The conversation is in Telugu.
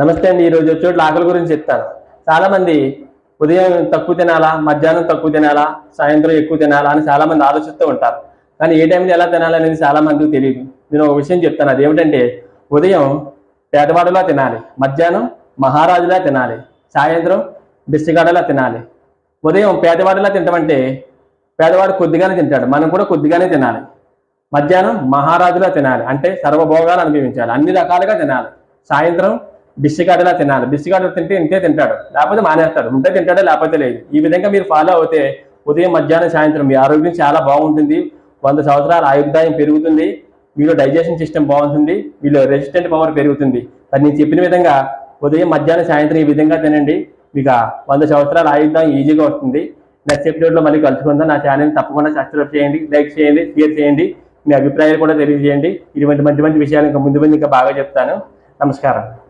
నమస్తే అండి ఈరోజు చోట్ల ఆకలి గురించి చెప్తాను. చాలా మంది ఉదయం తక్కువ తినాలా మధ్యాహ్నం తక్కువ తినాలా సాయంత్రం ఎక్కువ తినాలా అని చాలా మంది ఆలోచిస్తూ ఉంటారు. కానీ ఏ టైంలో ఎలా తినాలనేది చాలా మందికి తెలియదు నేను ఒక విషయం చెప్తాను. అది ఏమిటంటే ఉదయం పేదవాడిలా తినాలి మధ్యాహ్నం మహారాజులా తినాలి సాయంత్రం బిస్సిగాడలా తినాలి. ఉదయం పేదవాడిలా తింటామంటే పేదవాడు కొద్దిగానే తింటాడు. మనం కూడా కొద్దిగానే తినాలి. మధ్యాహ్నం మహారాజులా తినాలి. అంటే సర్వభోగాలు అనుభవించాలి. అన్ని రకాలుగా తినాలి. సాయంత్రం బిస్సిగాడలా తినాలి. బిస్సిగాడు తింటే ఇంతే తింటాడు. లేకపోతే మానేస్తాడు. ఉంటే తింటాడో లేకపోతే లేదు. ఈ విధంగా మీరు ఫాలో అవుతే ఉదయం మధ్యాహ్నం సాయంత్రం మీ ఆరోగ్యం చాలా బాగుంటుంది. వంద సంవత్సరాల ఆయుర్దాయం పెరుగుతుంది. మీలో డైజెషన్ సిస్టమ్ బాగుంటుంది. మీలో రెసిస్టెంట్ పవర్ పెరుగుతుంది. మరి నేను చెప్పిన విధంగా ఉదయం మధ్యాహ్నం సాయంత్రం ఈ విధంగా తినండి. మీకు వంద సంవత్సరాల ఆయుర్దాయం ఈజీగా వస్తుంది. నెక్స్ట్ ఎపిసోడ్లో మళ్ళీ కలుసుకుందాం. నా ఛానల్ తప్పకుండా సబ్స్క్రైబ్ చేయండి. లైక్ చేయండి. షేర్ చేయండి. మీ అభిప్రాయాలు కూడా తెలియజేయండి. ఇటువంటి మంచి మంచి విషయాలు ఇంకా ముందు ముందు ఇంకా బాగా చెప్తాను. నమస్కారం.